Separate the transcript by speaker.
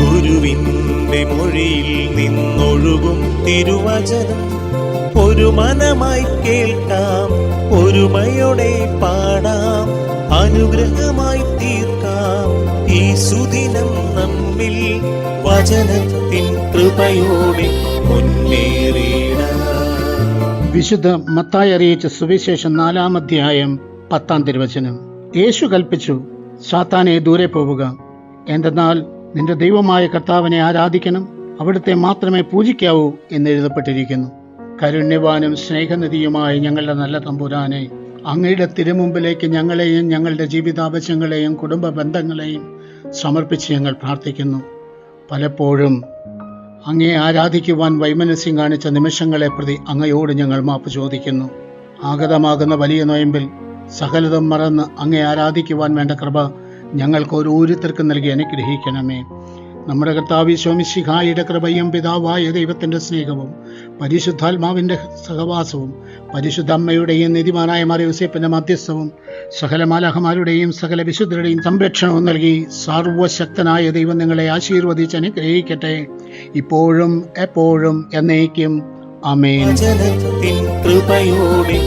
Speaker 1: ഗുരുവിന്റെ മൊഴിയിൽ നിന്നൊഴുകും തിരുവചനം. ഒരു മനമായി കേൾക്കാം ഒരുമയോടെ പാടാം അനുഗ്രഹമായി തീർക്കാം. ഈ സുദിനം നമ്മിൽ വചനത്തിൻ കൃപയോടെ മുന്നേറിയിടാം
Speaker 2: വിശുദ്ധ മത്തായി അറിയിച്ച സുവിശേഷം നാലാം അധ്യായം പത്താം തിരുവചനം. യേശു കൽപ്പിച്ചു സാത്താനെ ദൂരെ പോവുക. എന്തെന്നാൽ നിന്റെ ദൈവമായ കർത്താവിനെ ആരാധിക്കണം അവിടുത്തെ മാത്രമേ പൂജിക്കാവൂ എന്ന് എഴുതപ്പെട്ടിരിക്കുന്നു. കരുണ്യവാനും സ്നേഹനിധിയുമായ ഞങ്ങളുടെ നല്ല തമ്പുരാനെ അങ്ങയുടെ തിരുമുമ്പിലേക്ക് ഞങ്ങളെയും ഞങ്ങളുടെ ജീവിതാവശ്യങ്ങളെയും കുടുംബ ബന്ധങ്ങളെയും സമർപ്പിച്ച് ഞങ്ങൾ പ്രാർത്ഥിക്കുന്നു. പലപ്പോഴും അങ്ങയെ ആരാധിക്കുവാൻ വൈമനസ്യം കാണിച്ച നിമിഷങ്ങളെ പ്രതി അങ്ങയോട് ഞങ്ങൾ മാപ്പ് ചോദിക്കുന്നു. ആഗതമാകുന്ന വലിയ നോയമ്പിൽ സകലതും മറന്ന് അങ്ങയെ ആരാധിക്കുവാൻ വേണ്ട കൃപ ഞങ്ങൾക്ക് ഓരോരുത്തർക്കും നൽകി അനുഗ്രഹിക്കണമേ. നമ്മുടെ കർത്താവ് സ്വാമിശിഖായുടെ കൃപയും പിതാവായ ദൈവത്തിന്റെ സ്നേഹവും പരിശുദ്ധാത്മാവിന്റെ സഹവാസവും പരിശുദ്ധ അമ്മയുടെയും നിധിമാനായ മറിയൂസേപ്പിന്റെ മധ്യസ്ഥവും സകല മാലാഹമാരുടെയും സകല വിശുദ്ധരുടെയും സംരക്ഷണവും നൽകി സർവശക്തനായ ദൈവം നിങ്ങളെ ആശീർവദിച്ച് അനുഗ്രഹിക്കട്ടെ. ഇപ്പോഴും എപ്പോഴും എന്നേക്കും.
Speaker 1: വചനത്തിൻ കൃപയോടെ